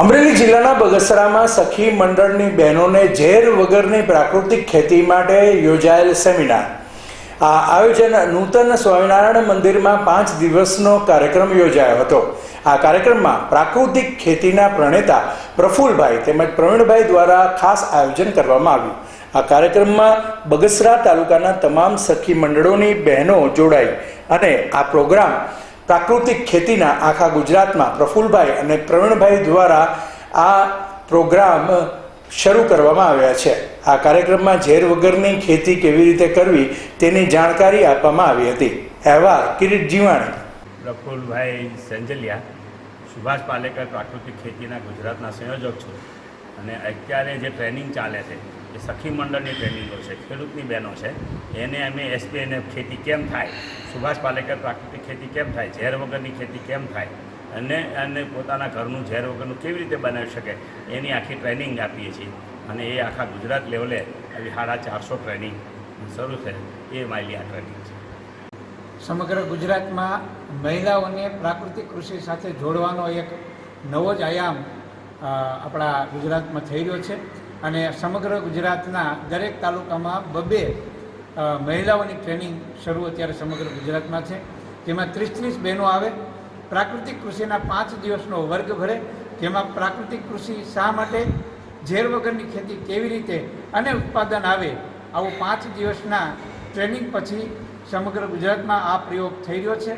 અમરેલી જિલ્લાના બગસરામાં સખી મંડળની બહેનોને ઝેર વગરની પ્રાકૃતિક ખેતી માટે યોજાયેલ સેમિનાર. આ આયોજન નૂતન સ્વામિનારાયણ મંદિરમાં પાંચ દિવસનો કાર્યક્રમ યોજાયો હતો. આ કાર્યક્રમમાં પ્રાકૃતિક ખેતીના પ્રણેતા પ્રફુલભાઈ તેમજ પ્રવીણભાઈ દ્વારા ખાસ આયોજન કરવામાં આવ્યું. આ કાર્યક્રમમાં બગસરા તાલુકાના તમામ સખી મંડળોની બહેનો જોડાઈ અને આ પ્રોગ્રામ પ્રાકૃતિક ખેતીના આખા ગુજરાતમાં પ્રફુલભાઈ અને પ્રવીણભાઈ દ્વારા આ પ્રોગ્રામ શરૂ કરવામાં આવ્યા છે. આ કાર્યક્રમમાં ઝેર વગરની ખેતી કેવી રીતે કરવી તેની જાણકારી આપવામાં આવી હતી. અહેવાલ કિરીટ જીવાણી. પ્રફુલભાઈ સંજલિયા, સુભાષ પાલેકર પ્રાકૃતિક ખેતીના ગુજરાતના સંયોજક છું. અને અત્યારે જે ટ્રેનિંગ ચાલે છે એ સખી મંડળની ટ્રેનિંગો છે, ખેડૂતની બહેનો છે. એને અમે એસપીએને ખેતી કેમ થાય? સુભાષ પાલેકર પ્રાકૃતિક ખેતી કેમ થાય? ઝેર વગરની ખેતી કેમ થાય? અને અને પોતાના ઘરનું ઝેર વગરનું કેવી રીતે બનાવી શકે? એની આખી ટ્રેનિંગ આપીએ છીએ. અને એ આખા ગુજરાત લેવલે આવી સાડા ચારસો ટ્રેનિંગ શરૂ થઈ એ મારી આ ટ્રેનિંગ છે. સમગ્ર ગુજરાતમાં મહિલાઓને પ્રાકૃતિક કૃષિ સાથે જોડવાનો એક નવો જ આયામ આપણા ગુજરાતમાં થઈ રહ્યો છે. અને સમગ્ર ગુજરાતના દરેક તાલુકામાં બબે મહિલાઓની ટ્રેનિંગ શરૂ અત્યારે સમગ્ર ગુજરાતમાં છે. જેમાં ત્રીસ ત્રીસ બહેનો આવે. પ્રાકૃતિક કૃષિના પાંચ દિવસનો વર્ગ ભરે. જેમાં પ્રાકૃતિક કૃષિ શા માટે? ઝેર વગરની ખેતી કેવી રીતે? અને ઉત્પાદન આવે? આવું પાંચ દિવસના ટ્રેનિંગ પછી સમગ્ર ગુજરાતમાં આ પ્રયોગ થઈ રહ્યો છે.